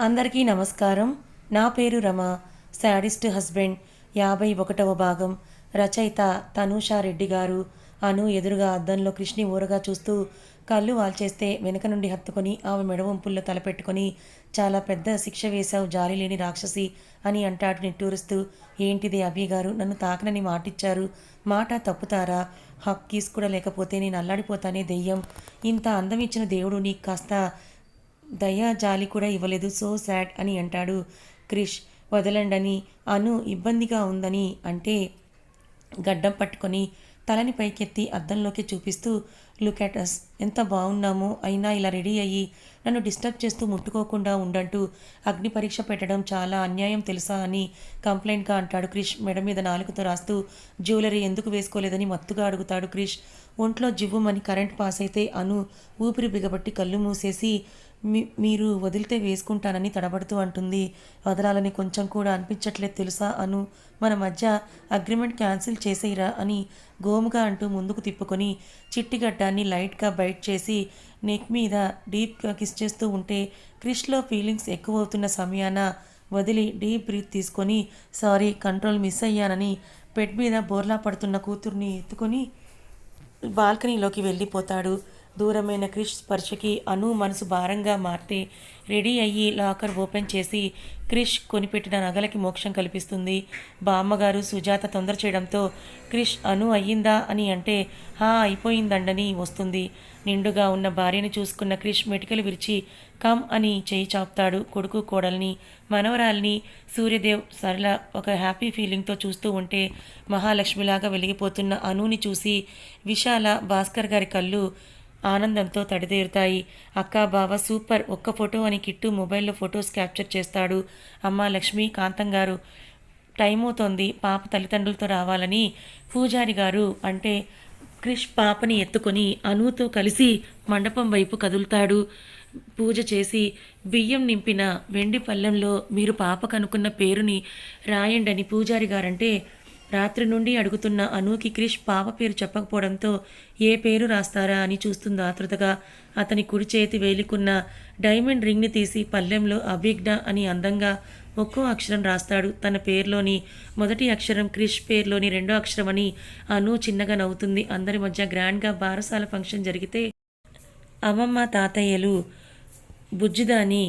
అందరికీ నమస్కారం. నా పేరు రమ. Sadist husband. యాభై ఒకటవ భాగం. రచయిత తనూషా రెడ్డి గారు. అను ఎదురుగా అద్దంలో కృష్ణి ఊరగా చూస్తూ కళ్ళు వాల్చేస్తే వెనుక నుండి హత్తుకొని ఆమె మెడవంపుల్లో తలపెట్టుకొని చాలా పెద్ద శిక్ష వేశావు జాలి లేని రాక్షసి అని అంటాడు నిట్టూరుస్తూ. ఏంటిది అభి గారు? నన్ను తాకనని మాటిచ్చారు. మాట తప్పుతారా? హక్కీస్ కూడా లేకపోతే నేను అల్లాడిపోతానే దెయ్యం. ఇంత అందం ఇచ్చిన దేవుడు నీకు కాస్త దయా జాలి కూడా ఇవ్వలేదు. సో సాడ్ అని అంటాడు క్రిష్. వదలండని అను ఇబ్బందిగా ఉందని అంటే గడ్డం పట్టుకొని తలని పైకెత్తి అద్దంలోకి చూపిస్తూ లుక్ అట్ అస్ ఎంత బాగున్నామో అయినా ఇలా రెడీ అయ్యి నన్ను డిస్టర్బ్ చేస్తూ ముట్టుకోకుండా ఉండంటూ అగ్ని పరీక్ష పెట్టడం చాలా అన్యాయం తెలుసా అని కంప్లైంట్గా అంటాడు క్రిష్. మెడ మీద నాలుగుతో రాస్తూ జ్యువెలరీ ఎందుకు వేసుకోలేదని మత్తుగా అడుగుతాడు క్రిష్. ఒంట్లో జివ్వుమని కరెంట్ పాస్ అయితే అను ఊపిరి బిగబట్టి కళ్ళు మూసేసి మీరు వదిలితే వేసుకుంటానని తడబడుతూ అంటుంది. వదలాలని కొంచెం కూడా అనిపించట్లేదు తెలుసా అను. మన మధ్య అగ్రిమెంట్ క్యాన్సిల్ చేసేయరా అని గోముగా అంటూ ముందుకు తిప్పుకొని చిట్టిగడ్డాన్ని లైట్గా బైట్ చేసి నెక్ మీద డీప్గా కిస్ చేస్తూ ఉంటే క్రిష్లో ఫీలింగ్స్ ఎక్కువ అవుతున్న సమయాన వదిలి డీప్ బ్రీత్ తీసుకొని సారీ కంట్రోల్ మిస్ అయ్యానని బెడ్ మీద బోర్లా పడుతున్న కూతుర్ని ఎత్తుకొని బాల్కనీలోకి వెళ్ళిపోతాడు. దూరమైన క్రిష్ స్పర్శకి అను మనసు భారంగా మారితే రెడీ అయ్యి లాకర్ ఓపెన్ చేసి క్రిష్ కొనిపెట్టిన నగలకి మోక్షం కల్పిస్తుంది. బామ్మగారు సుజాత తొందర చేయడంతో క్రిష్ అను అయ్యిందా అని అంటే హా అయిపోయిందండని వస్తుంది. నిండుగా ఉన్న భార్యని చూసుకున్న క్రిష్ మెటికలు విరిచి కమ్ అని చేయి చాపుతాడు కొడుకు కోడల్ని. మనవరాల్ని సూర్యదేవ్ సరళ ఒక హ్యాపీ ఫీలింగ్తో చూస్తూ ఉంటే మహాలక్ష్మిలాగా వెలిగిపోతున్న అనుని చూసి విశాల భాస్కర్ గారి కళ్ళు ఆనందంతో తడిదేరుతాయి అక్క బావ సూపర్ ఒక్క ఫోటో అని కిట్టు మొబైల్లో ఫొటోస్ క్యాప్చర్ చేస్తాడు. అమ్మ లక్ష్మి కాంతం గారు టైం అవుతోంది పాప తల్లిదండ్రులతో రావాలని పూజారి గారు అంటే క్రిష్ పాపని ఎత్తుకొని అనుతో కలిసి మండపం వైపు కదులుతాడు. పూజ చేసి బియ్యం నింపిన వెండి పళ్ళెంలో మీరు పాప కనుక్కున్న పేరుని రాయండని పూజారి గారంటే రాత్రి నుండి అడుగుతున్న అనూకి క్రిష్ పాప పేరు చెప్పకపోవడంతో ఏ పేరు రాస్తారా అని చూస్తుంది ఆతృతగా. అతని కుడి చేతి వేలికున్న డైమండ్ రింగ్ని తీసి పల్లెంలో అభిజ్ఞ అని అందంగా ఒక్కో అక్షరం రాస్తాడు. తన పేరులోని మొదటి అక్షరం క్రిష్ పేరులోని రెండో అక్షరం అని అను చిన్నగా నవ్వుతుంది. అందరి మధ్య గ్రాండ్గా బారసాల ఫంక్షన్ జరిగితే అమ్మమ్మ తాతయ్యలు బుజ్జిదాని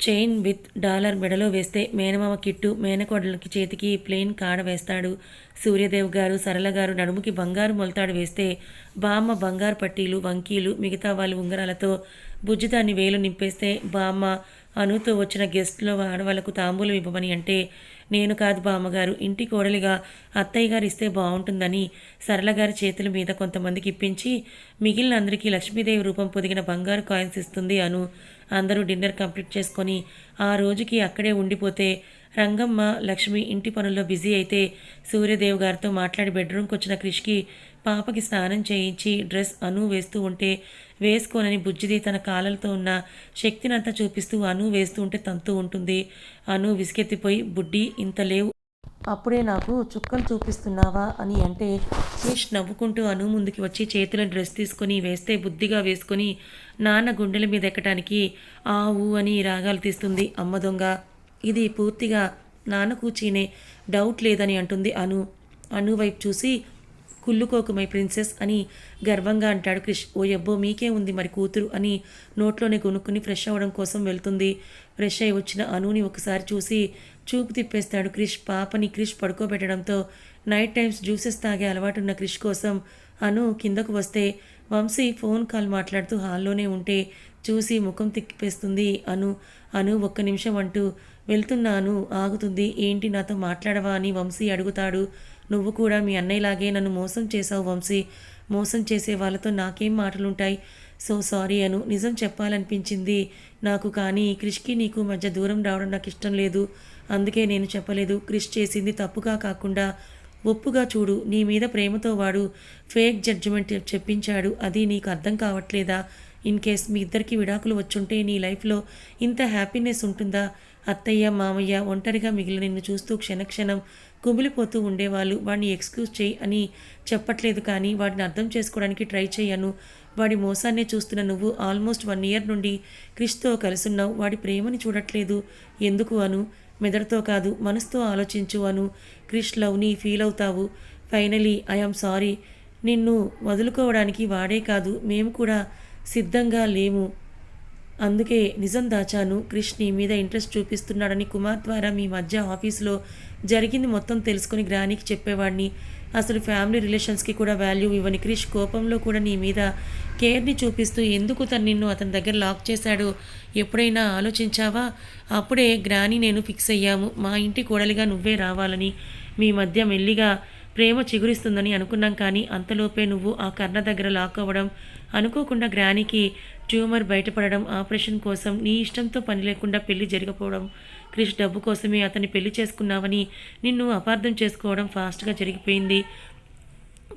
చైన్ విత్ డాలర్ మెడలో వేస్తే మేనమామ కిట్టు మేనకోడలకి చేతికి ప్లేన్ కాడ వేస్తాడు. సూర్యదేవ్ గారు సరళ గారు నడుముకి బంగారు మొలతాడు వేస్తే బామ్మ బంగారు పట్టీలు వంకీలు మిగతా వాళ్ళు ఉంగరాలతో బుజ్జిదాన్ని వేలు నింపేస్తే బామ్మ అనుతో వచ్చిన గెస్ట్లో ఆడవాళ్ళకు తాంబూలం ఇవ్వమని అంటే నేను కాదు బామ్మగారు ఇంటి కోడలిగా అత్తయ్య గారు ఇస్తే బాగుంటుందని సరళగారి చేతుల మీద కొంతమందికి ఇప్పించి మిగిలిన అందరికీ లక్ష్మీదేవి రూపం పొదిగిన బంగారు కాయిన్స్ ఇస్తుంది అను అందరూ డిన్నర్ కంప్లీట్ చేసుకొని ఆ రోజుకి అక్కడే ఉండిపోతే రంగమ్మ లక్ష్మి ఇంటి పనుల్లో బిజీ అయితే సూర్యదేవ్ గారితో మాట్లాడి బెడ్రూమ్కి వచ్చిన క్రిష్కి పాపకి స్నానం చేయించి డ్రెస్ అను వేస్తూ ఉంటే వేసుకోనని బుజ్జిది తన కాళ్ళతో ఉన్న శక్తినంతా చూపిస్తూ అను వేస్తూ ఉంటే తంతూ ఉంటుంది. అను విసికెత్తిపోయి బుడ్డి ఇంత లేవు అప్పుడే నాకు చుక్కలు చూపిస్తున్నావా అని అంటే క్రిష్ నవ్వుకుంటూ అను ముందుకి వచ్చి చేతిలో డ్రెస్ తీసుకొని వేస్తే బుద్ధిగా వేసుకొని నాన్న గుండెల మీద ఎక్కడానికి ఆ ఊ అని రాగాలు తీస్తుంది అమ్మ దొంగ. ఇది పూర్తిగా నాన్న కూచీనే డౌట్ లేదని అంటుంది అను. అను వైపు చూసి కుళ్ళుకోకుమై ప్రిన్సెస్ అని గర్వంగా అంటాడు క్రిష్. ఓ ఎబ్బో మీకే ఉంది మరి కూతురు అని నోట్లోనే కొనుక్కుని ఫ్రెష్ అవ్వడం కోసం వెళ్తుంది. ఫ్రెష్ అయి వచ్చిన అనుని ఒకసారి చూసి చూపు తిప్పేస్తాడు క్రిష్. పాపని క్రిష్ పడుకోబెట్టడంతో నైట్ టైమ్స్ జ్యూసెస్ తాగే అలవాటున్న క్రిష్ కోసం అను కిందకు వస్తే వంశీ ఫోన్ కాల్ మాట్లాడుతూ హాల్లోనే ఉంటే చూసి ముఖం తిప్పిపేస్తుంది అను. అను ఒక్క నిమిషం అంటూ వెళ్తున్నాను ఆగుతుంది. ఏంటి నాతో మాట్లాడవా? అని వంశీ అడుగుతాడు. నువ్వు కూడా మీ అన్నయ్యలాగే నన్ను మోసం చేశావు వంశీ. మోసం చేసే వాళ్ళతో నాకేం మాటలుంటాయి? సో సారీ అను. నిజం చెప్పాలనిపించింది. నాకు కానీ క్రిష్కి నీకు మధ్య దూరం రావడం నాకు ఇష్టం లేదు. అందుకే నేను చెప్పలేదు. క్రిష్ చేసింది తప్పుగా కాకుండా ఒప్పుగా చూడు. నీ మీద ప్రేమతో వాడు ఫేక్ జడ్జిమెంట్ చెప్పించాడు. అది నీకు అర్థం కావట్లేదా? ఇన్ కేస్ మీ ఇద్దరికి విడాకులు వచ్చుంటే నీ లైఫ్లో ఇంత హ్యాపీనెస్ ఉంటుందా? అత్తయ్య మామయ్య ఒంటరిగా మిగిలిన నిన్ను చూస్తూ క్షణక్షణం కుమిలిపోతూ ఉండేవాళ్ళు. వాడిని ఎక్స్క్యూజ్ చేయి అని చెప్పట్లేదు కానీ వాడిని అర్థం చేసుకోవడానికి ట్రై చేయను. వాడి మోసాన్నే చూస్తున్న నువ్వు ఆల్మోస్ట్ వన్ ఇయర్ నుండి క్రిష్తో కలిసున్నావు. వాడి ప్రేమని చూడట్లేదు. ఎందుకు అను? మెదడుతో కాదు మనసుతో ఆలోచించు అను. క్రిష్ లవ్ని ఫీల్ అవుతావు. Finally I am sorry. నిన్ను వదులుకోవడానికి వాడే కాదు. మేము కూడా సిద్ధంగా లేము. అందుకే నిజం దాచాను. క్రిష్ నీ మీద ఇంట్రెస్ట్ చూపిస్తున్నాడని కుమార్ ద్వారా మీ మధ్య ఆఫీస్లో జరిగింది మొత్తం తెలుసుకుని గ్రానికి చెప్పేవాడిని. అసలు ఫ్యామిలీ రిలేషన్స్కి కూడా వాల్యూ ఇవ్వని క్రిష్ కోపంలో కూడా నీ మీద కేర్ని చూపిస్తూ ఎందుకు తను నిన్ను అతని దగ్గర లాక్ చేశాడో ఎప్పుడైనా ఆలోచించావా? అప్పుడే గ్రాని నేను ఫిక్స్ అయ్యాము. మా ఇంటి కోడలిగా నువ్వే రావాలని. మీ మధ్య మెల్లిగా ప్రేమ చిగురిస్తుందని అనుకున్నాం కానీ అంతలోపే నువ్వు ఆ కర్ణ దగ్గర లాక్ అవ్వడం అనుకోకుండా గ్రానికి ట్యూమర్ బయటపడడం ఆపరేషన్ కోసం నీ ఇష్టంతో పని లేకుండా పెళ్ళి జరగకపోవడం క్రిష్ డబ్బు కోసమే అతన్ని పెళ్ళి చేసుకున్నావని నిన్ను అపార్థం చేసుకోవడం ఫాస్ట్గా జరిగిపోయింది.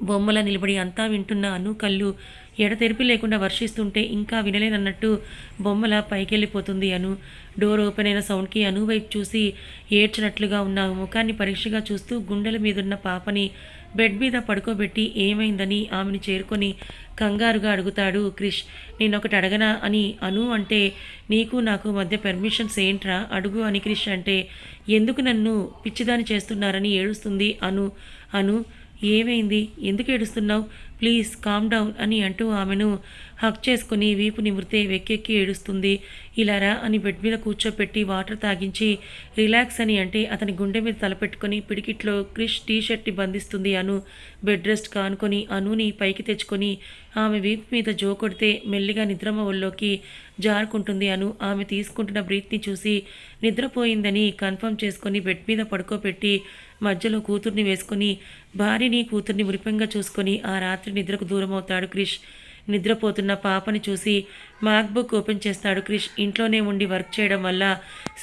బొమ్మల నిలబడి అంతా వింటున్న అను కళ్ళు ఎడతెరిపి లేకుండా వర్షిస్తుంటే ఇంకా వినలేనన్నట్టు బొమ్మల పైకెళ్ళిపోతుంది అను. డోర్ ఓపెన్ అయిన సౌండ్కి అను వైపు చూసి ఏడ్చినట్లుగా ఉన్న ముఖాన్ని పరీక్షగా చూస్తూ గుండెల మీదున్న పాపని బెడ్ మీద పడుకోబెట్టి ఏమైందని ఆమెను చేరుకొని కంగారుగా అడుగుతాడు క్రిష్. నేనొకటి అడగనా? అని అను అంటే నీకు నాకు మధ్య పర్మిషన్స్ ఏంట్రా? అడుగు అని క్రిష్ అంటే ఎందుకు నన్ను పిచ్చిదాని చేస్తున్నారని ఏడుస్తుంది అను. అను ఏమైంది? ఎందుకు ఏడుస్తున్నావు? ప్లీజ్ కామ్ డౌన్ అని అంటూ ఆమెను హక్ చేసుకుని వీపు నిమిరితే వెక్కెక్కి ఏడుస్తుంది. ఇలారా అని బెడ్ మీద కూర్చోపెట్టి వాటర్ తాగించి రిలాక్స్ అని అంటే అతని గుండె మీద తలపెట్టుకొని పిడికిట్లో క్రిష్ టీ షర్ట్ని బంధిస్తుంది అను. బెడ్ రెస్ట్ కానుకొని అనుని పైకి తెచ్చుకొని ఆమె వీపు మీద జో కొడితే మెల్లిగా నిద్రమ ఒళ్ళోకి జారుకుంటుంది అను. ఆమె తీసుకుంటున్న బ్రీత్ని చూసి నిద్రపోయిందని కన్ఫర్మ్ చేసుకొని బెడ్ మీద పడుకోబెట్టి మధ్యలో కూతుర్ని వేసుకొని భార్యని కూతుర్ని ఉరిపంగా చూసుకొని ఆ రాత్రి నిద్రకు దూరమవుతాడు క్రిష్. నిద్రపోతున్న పాపని చూసి మాక్బుక్ ఓపెన్ చేస్తాడు క్రిష్. ఇంట్లోనే ఉండి వర్క్ చేయడం వల్ల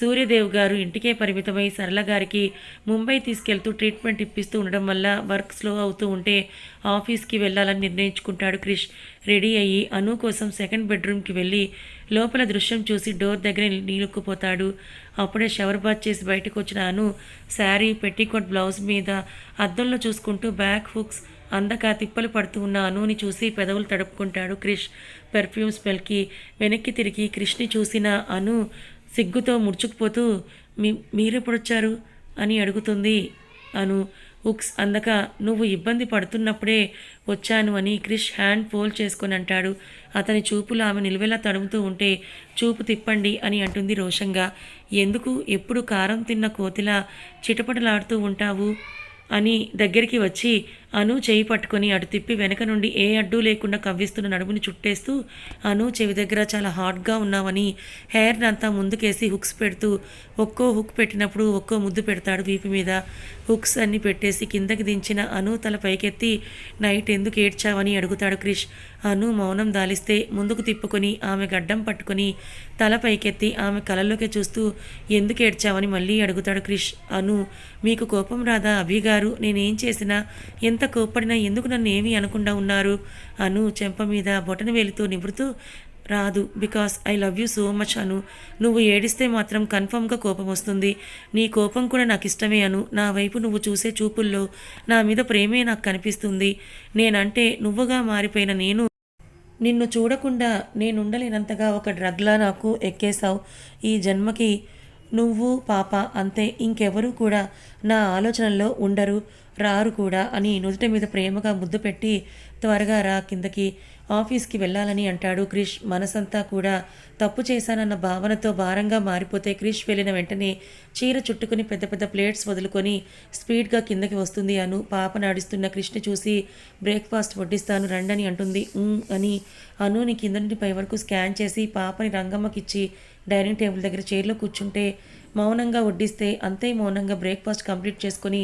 సూర్యదేవ్ గారు ఇంటికే పరిమితమై సరళ గారికి ముంబై తీసుకెళ్తూ ట్రీట్మెంట్ ఇప్పిస్తూ ఉండడం వల్ల వర్క్ స్లో అవుతూ ఉంటే ఆఫీస్కి వెళ్ళాలని నిర్ణయించుకుంటాడు క్రిష్. రెడీ అయ్యి అను కోసం సెకండ్ బెడ్రూమ్కి వెళ్ళి లోపల దృశ్యం చూసి డోర్ దగ్గర నీలుక్కుపోతాడు. అప్పుడే షవర్ బాత్ చేసి బయటకు వచ్చిన అను శారీ పెట్టికోట్ బ్లౌజ్ మీద అద్దంలో చూసుకుంటూ బ్యాక్ హుక్స్ అందక తిప్పలు పడుతూ ఉన్న అనుని చూసి పెదవులు తడుపుకుంటాడు క్రిష్. పెర్ఫ్యూమ్ స్మెల్కి వెనక్కి తిరిగి క్రిష్ని చూసిన అను సిగ్గుతో ముడుచుకుపోతూ మీ మీరెప్పుడొచ్చారు? అని అడుగుతుంది అను ఉక్స్ అందక నువ్వు ఇబ్బంది పడుతున్నప్పుడే వచ్చాను అని క్రిష్ హ్యాండ్ ఫోల్డ్ చేసుకొని అంటాడు. అతని చూపులు ఆమె నిలువెలా తడుముతూ ఉంటే చూపు తిప్పండి అని అంటుంది రోషంగా. ఎందుకు? ఎప్పుడు కారం తిన్న కోతిలా చిటపటలాడుతూ ఉంటావు? అని దగ్గరికి వచ్చి అను చేయి పట్టుకొని అటు తిప్పి వెనక నుండి ఏ అడ్డు లేకుండా కవ్విస్తున్న నడుముని చుట్టేస్తూ అను చెవి దగ్గర చాలా హాట్గా ఉన్నావని హెయిర్ని అంతా ముందుకేసి హుక్స్ పెడుతూ ఒక్కో హుక్ పెట్టినప్పుడు ఒక్కో ముద్దు పెడతాడు వీపు మీద. హుక్స్ అన్ని పెట్టేసి కిందకి దించిన అను తల పైకెత్తి నైట్ ఎందుకు ఏడ్చావని అడుగుతాడు క్రిష్. అను మౌనం దాలిస్తే ముందుకు తిప్పుకొని ఆమె గడ్డం పట్టుకొని తల పైకెత్తి ఆమె కళ్ళల్లోకి చూస్తూ ఎందుకు ఏడ్చావని మళ్ళీ అడుగుతాడు క్రిష్. అను మీకు కోపం రాదా అభి గారు నేనేం చేసినా ఎంత ఎంత కోప్పడినా ఎందుకు నన్ను ఏమీ అనకుండా ఉన్నారు? అను చెంప మీద బొటన వేలితో నివృతూ రాదు because I love you so much Anu. నువ్వు ఏడిస్తే మాత్రం కన్ఫర్మ్గా కోపం వస్తుంది. నీ కోపం కూడా నాకు ఇష్టమే అను. నా వైపు నువ్వు చూసే చూపుల్లో నా మీద ప్రేమే నాకు కనిపిస్తుంది. నేనంటే నువ్వుగా మారిపోయిన నేను. నిన్ను చూడకుండా నేనుండలేనంతగా ఒక డ్రగ్లా నాకు ఎక్కేశావు. ఈ జన్మకి నువ్వు పాప అంతే ఇంకెవరూ కూడా నా ఆలోచనల్లో ఉండరు. రారు కూడా అని నుదుట మీద ప్రేమగా ముద్దు పెట్టి త్వరగా రా కిందకి ఆఫీస్కి వెళ్ళాలని అంటాడు క్రిష్. మనసంతా కూడా తప్పు చేశానన్న భావనతో భారంగా మారిపోతే క్రిష్ వెళ్ళిన వెంటనే చీర చుట్టుకుని పెద్ద పెద్ద ప్లేట్స్ వదులుకొని స్పీడ్గా కిందకి వస్తుంది అను పాప నడుస్తున్న క్రిష్ని చూసి బ్రేక్ఫాస్ట్ వడ్డిస్తాను రండని అంటుంది. అని అనుని కింద నుండి పై వరకు స్కాన్ చేసి పాపని రంగమ్మకిచ్చి డైనింగ్ టేబుల్ దగ్గర చైర్లో కూర్చుంటే మౌనంగా వడ్డిస్తే అంతే మౌనంగా బ్రేక్ఫాస్ట్ కంప్లీట్ చేసుకుని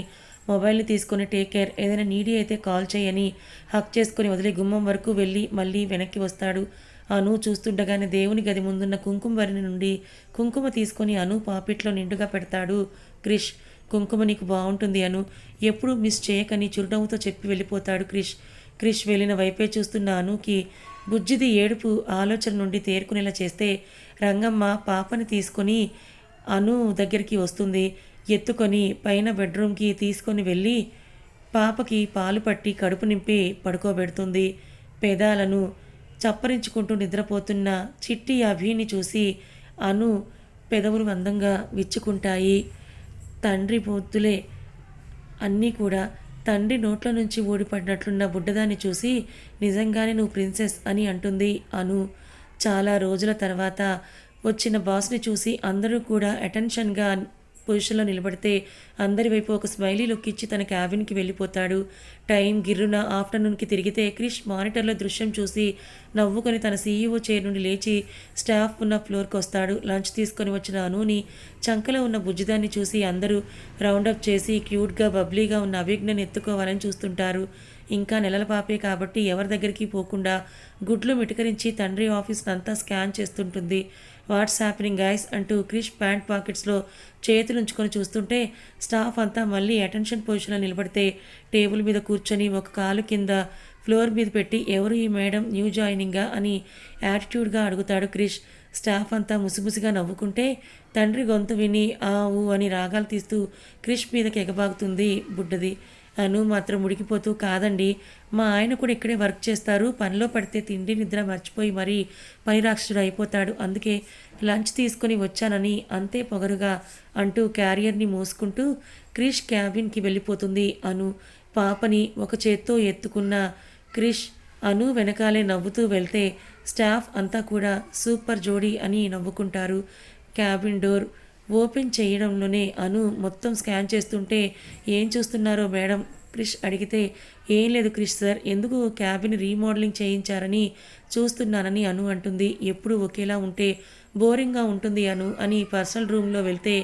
మొబైల్ని తీసుకొని టేక్ కేర్ ఏదైనా నీడీ అయితే కాల్ చేయని హక్ చేసుకొని వదిలి గుమ్మం వరకు వెళ్ళి మళ్ళీ వెనక్కి వస్తాడు. అను చూస్తుండగానే దేవుని గది ముందున్న కుంకుమ వరిని నుండి కుంకుమ తీసుకొని అను పాపిట్లో నిండుగా పెడతాడు. క్రిష్ కుంకుమ నీకు బాగుంటుంది అను. ఎప్పుడు మిస్ చేయకని చిరునవ్వుతో చెప్పి వెళ్ళిపోతాడు క్రిష్. క్రిష్ వెళ్ళిన వైపే చూస్తున్న అనుకి బుజ్జిది ఏడుపు ఆలోచన నుండి తేరుకునేలా చేస్తే రంగమ్మ పాపని తీసుకొని అను దగ్గరికి వస్తుంది. ఎత్తుకొని పైన బెడ్రూమ్కి తీసుకొని వెళ్ళి పాపకి పాలు పట్టి కడుపు నింపి పడుకోబెడుతుంది. పెదాలను చప్పరించుకుంటూ నిద్రపోతున్న చిట్టి అభిని చూసి అను పెదవులు అందంగా విచ్చుకుంటాయి. తండ్రి పొత్తులే అన్నీ కూడా తండ్రి నోట్ల నుంచి ఓడిపడినట్లున్న బుడ్డదాన్ని చూసి నిజంగానే నువ్వు ప్రిన్సెస్ అని అంటుంది అను. చాలా రోజుల తర్వాత వచ్చిన బాస్ని చూసి అందరూ కూడా అటెన్షన్గా పొజిషన్లో నిలబడితే అందరి వైపు ఒక స్మైలీ లుక్ ఇచ్చి తన క్యాబిన్కి వెళ్ళిపోతాడు. టైం గిర్రున ఆఫ్టర్నూన్కి తిరిగితే క్రిష్ మానిటర్లో దృశ్యం చూసి నవ్వుకొని తన సీఈఓ చైర్ నుండి లేచి స్టాఫ్ ఉన్న ఫ్లోర్కి వస్తాడు. లంచ్ తీసుకొని వచ్చిన అనుని చంకలో ఉన్న బుజ్జిదాన్ని చూసి అందరూ రౌండప్ చేసి క్యూట్గా బబ్లీగా ఉన్న అభిజ్ఞని ఎత్తుకోవాలని చూస్తుంటారు. ఇంకా నెలల పాపే కాబట్టి ఎవరి దగ్గరికి పోకుండా గుడ్లు మిటకరించి తండ్రి ఆఫీస్ అంతా స్కాన్ చేస్తుంటుంది. వాట్స్ హ్యాపెనింగ్ గైస్ అంటూ క్రిష్ ప్యాంట్ పాకెట్స్లో చేతులు ఉంచుకొని చూస్తుంటే స్టాఫ్ అంతా మళ్ళీ అటెన్షన్ పొజిషన్లో నిలబడితే టేబుల్ మీద కూర్చొని ఒక కాలు కింద ఫ్లోర్ మీద పెట్టి ఎవరు ఈ మేడం న్యూ జాయినింగా అని యాటిట్యూడ్గా అడుగుతాడు క్రిష్. స్టాఫ్ అంతా ముసిముసిగా నవ్వుకుంటే తండ్రి గొంతు విని ఆ ఊ అని రాగాలు తీస్తూ క్రిష్ మీదకి ఎగబాగుతుంది బుడ్డది. అను మాత్రం ఉడికిపోతూ కాదండి. మా ఆయన కూడా ఇక్కడే వర్క్ చేస్తారు. పనిలో పడితే తిండి నిద్ర మర్చిపోయి మరీ పనిరాక్షసుడు అయిపోతాడు. అందుకే లంచ్ తీసుకొని వచ్చానని అంతే పొగరుగా అంటూ క్యారియర్ని మోసుకుంటూ క్రిష్ క్యాబిన్కి వెళ్ళిపోతుంది అను. పాపని ఒక చేత్తో ఎత్తుకున్న క్రిష్ అను వెనకాలే నవ్వుతూ వెళ్తే స్టాఫ్ అంతా కూడా సూపర్ జోడీ అని నవ్వుకుంటారు. క్యాబిన్ డోర్ ఓపెన్ చేయడంలోనే అను మొత్తం స్కాన్ చేస్తుంటే ఏం చూస్తున్నారో మేడం? క్రిష్ అడిగితే ఏం లేదు క్రిష్ సార్ ఎందుకు క్యాబిన్ రీమోడలింగ్ చేయించారని చూస్తున్నానని అను అంటుంది. ఎప్పుడు ఒకేలా ఉంటే బోరింగ్గా ఉంటుంది అను అని పర్సనల్ రూమ్లో వెళ్తే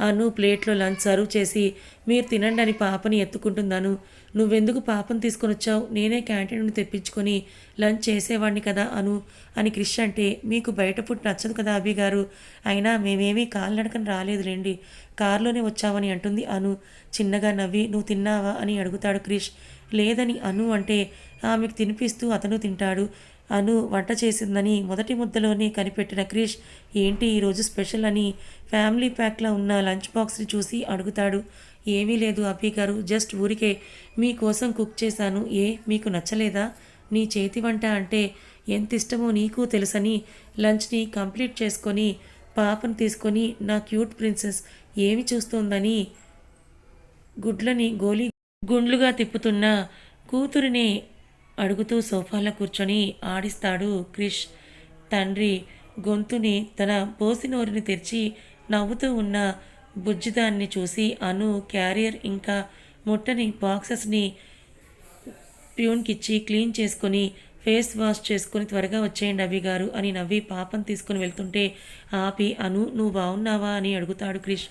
అను ప్లేట్లో లంచ్ సర్వ్ చేసి మీరు తినండి అని పాపని ఎత్తుకుంటున్నాను నువ్వెందుకు పాపను తీసుకొని వచ్చావు? నేనే క్యాంటీన్ నుండి తెప్పించుకొని లంచ్ చేసేవాడిని కదా అను అని క్రిష్ అంటే మీకు బయట పుట్టి నచ్చదు కదా అభి గారు? అయినా మేమేమీ కాలినడకని రాలేదు రండి కారులోనే వచ్చావని అంటుంది అను. చిన్నగా నవ్వి నువ్వు తిన్నావా? అని అడుగుతాడు క్రిష్. లేదని అను అంటే ఆమెకు తినిపిస్తూ అతను తింటాడు. అను వంట చేసిందని మొదటి ముద్దలోనే కనిపెట్టిన క్రిష్ ఏంటి ఈరోజు స్పెషల్ అని ఫ్యామిలీ ప్యాక్లో ఉన్న లంచ్ బాక్స్ని చూసి అడుగుతాడు. ఏమీ లేదు అబ్బి గారు జస్ట్ ఊరికే మీకోసం కుక్ చేశాను. ఏ మీకు నచ్చలేదా? నీ చేతి వంట అంటే ఎంత ఇష్టమో నీకు తెలుసని లంచ్ని కంప్లీట్ చేసుకొని పాపను తీసుకొని నా క్యూట్ ప్రిన్సెస్ ఏమి చూస్తోందని గుడ్లని గోలి గుండ్లుగా తిప్పుతున్న కూతురిని అడుగుతూ సోఫాలో కూర్చొని ఆడిస్తాడు క్రిష్. తండ్రి గొంతుని తన పోసినోరిని తెరిచి నవ్వుతూ ఉన్న బుజ్జిదాన్ని చూసి అను క్యారియర్ ఇంకా ముట్టని బాక్సెస్ని ప్యూన్కిచ్చి క్లీన్ చేసుకొని ఫేస్ వాష్ చేసుకొని త్వరగా వచ్చేయండి అవి గారు అని నవ్వి పాపం తీసుకుని వెళ్తుంటే ఆపి అను నువ్వు బాగున్నావా అని అడుగుతాడు క్రిష్.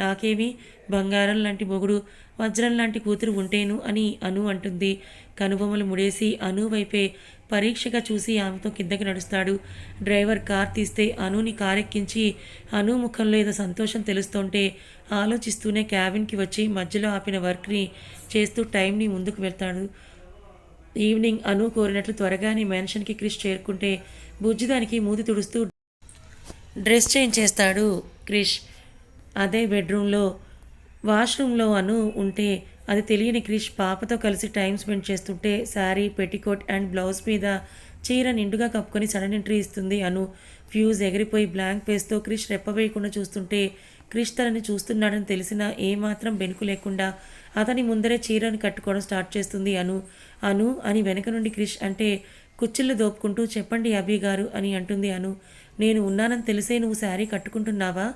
నాకేమి బంగారం లాంటి మొగుడు వజ్రం లాంటి కూతురు ఉంటేను అని అను అంటుంది. కనుబొమ్మలు ముడేసి అను వైపే పరీక్షగా చూసి ఆమెతో కిందకి నడుస్తాడు. డ్రైవర్ కార్ తీస్తే అనుని కారెక్కించి అను ముఖంలో ఏదో సంతోషం తెలుస్తుంటే ఆలోచిస్తూనే క్యాబిన్కి వచ్చి మధ్యలో ఆపిన వర్క్ని చేస్తూ టైంని ముందుకు వెళ్తాడు. ఈవినింగ్ అను కోరినట్లు త్వరగానే మెన్షన్కి క్రిష్ చేరుకుంటే బుజ్జిదానికి మూతి తుడుస్తూ డ్రెస్ చేంజ్ చేస్తాడు క్రిష్. అదే బెడ్రూమ్లో వాష్రూమ్లో అను ఉంటే అది తెలియని క్రిష్ పాపతో కలిసి టైం స్పెండ్ చేస్తుంటే శారీ పెట్టికోట్ అండ్ బ్లౌజ్ మీద చీర నిండుగా కప్పుకొని సడన్ ఎంట్రీ ఇస్తుంది అను. ఫ్యూజ్ ఎగిరిపోయి బ్లాంక్ ఫేస్తో క్రిష్ రెప్పవేయకుండా చూస్తుంటే క్రిష్ తనని చూస్తున్నాడని తెలిసినా ఏమాత్రం బెనుకు లేకుండా అతని ముందరే చీరను కట్టుకోవడం స్టార్ట్ చేస్తుంది అను. అను అని వెనక నుండి క్రిష్ అంటే కుచ్చిళ్ళు దోపుకుంటూ చెప్పండి అభి గారు అని అంటుంది అను. నేను ఉన్నానని తెలిసే నువ్వు శారీ కట్టుకుంటున్నావా?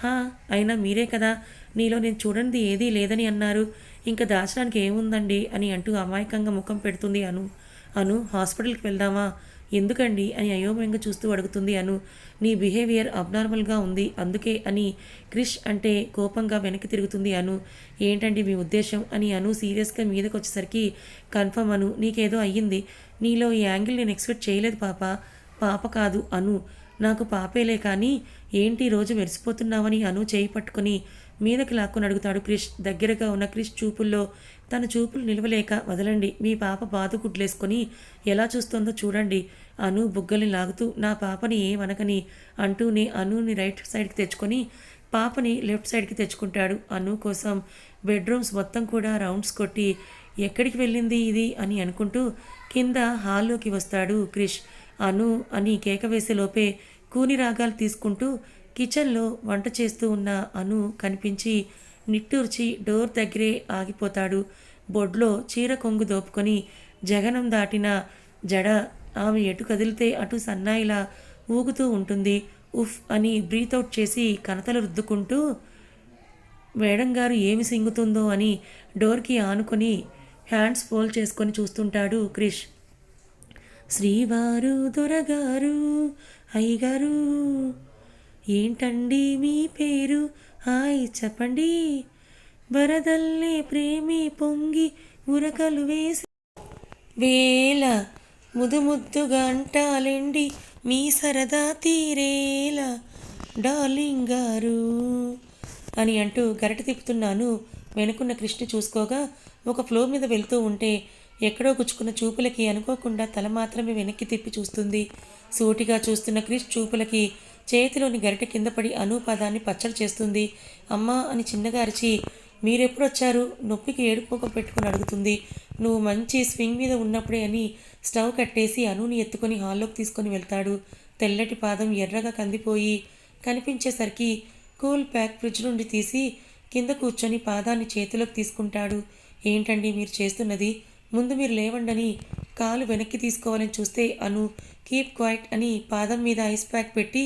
హా అయినా మీరే కదా. నీలో నేను చూడనిది ఏదీ లేదని అన్నారు. ఇంకా దాచడానికి ఏముందండి? అని అంటూ అమాయకంగా ముఖం పెడుతుంది అను. అను హాస్పిటల్కి వెళ్దామా? ఎందుకండి? అని అయోమయంగా చూస్తూ అడుగుతుంది అను. నీ బిహేవియర్ అబ్నార్మల్గా ఉంది. అందుకే అని క్రిష్ అంటే కోపంగా వెనక్కి తిరుగుతుంది అను. ఏంటండి మీ ఉద్దేశం? అని అను సీరియస్గా మీదకి వచ్చేసరికి కన్ఫర్మ్ అను. నీకేదో అయ్యింది. నీలో ఈ యాంగిల్ నేను ఎక్స్పెక్ట్ చేయలేదు పాప. పాప కాదు అను. నాకు పాపేలే కానీ ఏంటి రోజు మెరిసిపోతున్నావని అను చేయి పట్టుకుని మీదకి లాక్కుని అడుగుతాడు క్రిష్. దగ్గరగా ఉన్న క్రిష్ చూపుల్లో తన చూపులు నిలవలేక వదలండి. మీ పాప బాదు గుడ్లేసుకొని ఎలా చూస్తోందో చూడండి. అను బుగ్గల్ని లాగుతూ నా పాపని ఏమనకని అంటూనే అనుని రైట్ సైడ్కి తెచ్చుకొని పాపని లెఫ్ట్ సైడ్కి తెచ్చుకుంటాడు. అను కోసం బెడ్రూమ్స్ మొత్తం కూడా రౌండ్స్ కొట్టి ఎక్కడికి వెళ్ళింది ఇది అని అనుకుంటూ కింద హాల్లోకి వస్తాడు క్రిష్. అను అని కేక వేసే లోపే కూని రాగాలు తీసుకుంటూ కిచెన్లో వంట చేస్తూ ఉన్న అను కనిపించి నిట్టూర్చి డోర్ దగ్గరే ఆగిపోతాడు. బొడ్లో చీర కొంగు దోపుకొని జగనం దాటిన జడ ఆమె ఎటు కదిలితే అటు సన్నాయిలా ఊగుతూ ఉంటుంది. ఉఫ్ అని బ్రీత్ అవుట్ చేసి కనతలు రుద్దుకుంటూ మేడం గారు ఏమి సింగుతుందో అని డోర్కి ఆనుకొని హ్యాండ్స్ ఫోల్డ్ చేసుకొని చూస్తుంటాడు క్రిష్. శ్రీవారు దొరగారు అయ్యగారు. ఏంటండి మీ పేరు? హాయ్ చెప్పండి. వరదల్లే ప్రేమి పొంగి ఉరకలు వేసి వేల ముదుముద్దుగా అంటాలండి మీ సరదా తీరేలా. డార్లింగ్ గారు అని అంటూ గరట తిప్పుతున్నాను. వెనుకున్న కృష్ణ చూసుకోగా ఒక ఫ్లోర్ మీద వెళ్తూ ఉంటే ఎక్కడో గుచ్చుకున్న చూపులకి అనుకోకుండా తల మాత్రమే వెనక్కి తిప్పి చూస్తుంది. సూటిగా చూస్తున్న క్రిష్ చూపులకి చేతిలోని గరిట కింద పడి అనూపాదాన్ని పచ్చడి చేస్తుంది. అమ్మా అని చిన్నగా అరిచి మీరెప్పుడు వచ్చారు? నొప్పికి ఏడుపుకం పెట్టుకుని అడుగుతుంది. నువ్వు మంచి స్వింగ్ మీద ఉన్నప్పుడే అని స్టవ్ కట్టేసి అనుని ఎత్తుకొని హాల్లోకి తీసుకొని వెళ్తాడు. తెల్లటి పాదం ఎర్రగా కందిపోయి కనిపించేసరికి కూల్ ప్యాక్ ఫ్రిడ్జ్ నుండి తీసి కింద కూర్చొని పాదాన్ని చేతిలోకి తీసుకుంటాడు. ఏంటండి మీరు చేస్తున్నది? ముందు మీరు లేవండని కాలు వెనక్కి తీసుకోవాలని చూస్తే అను కీప్ క్వైట్ అని పాదం మీద ఐస్ ప్యాక్ పెట్టి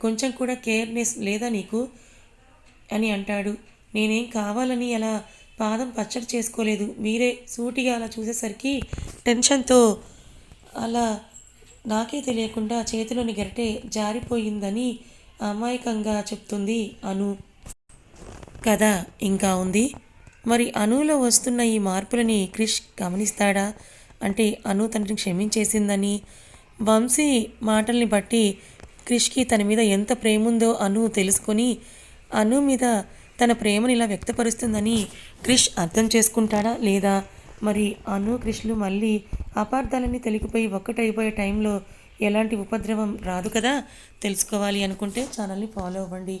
కొంచెం కూడా కేర్నెస్ లేదా నీకు? అని అంటాడు. నేనేం కావాలని అలా పాదం పచ్చడి చేసుకోలేదు. మీరే సూటిగా అలా చూసేసరికి టెన్షన్తో అలా నాకే తెలియకుండా చేతిలోని గరిటె జారిపోయిందని అమాయకంగా చెప్తుంది అను. కథ ఇంకా ఉంది? మరి అనులో వస్తున్న ఈ మార్పులని క్రిష్ గమనిస్తాడా? అంటే అను తనని క్షమించేసిందని. వంశీ మాటల్ని బట్టి క్రిష్కి తన మీద ఎంత ప్రేమ ఉందో అను తెలుసుకొని అను మీద తన ప్రేమని ఇలా వ్యక్తపరుస్తుందని క్రిష్ అర్థం చేసుకుంటాడా లేదా? మరి అను క్రిష్లు మళ్ళీ అపార్థాలన్నీ తెలిగిపోయి ఒక్కటైపోయే టైంలో ఎలాంటి ఉపద్రవం రాదు కదా? తెలుసుకోవాలి అనుకుంటే ఛానల్ని ఫాలో అవ్వండి.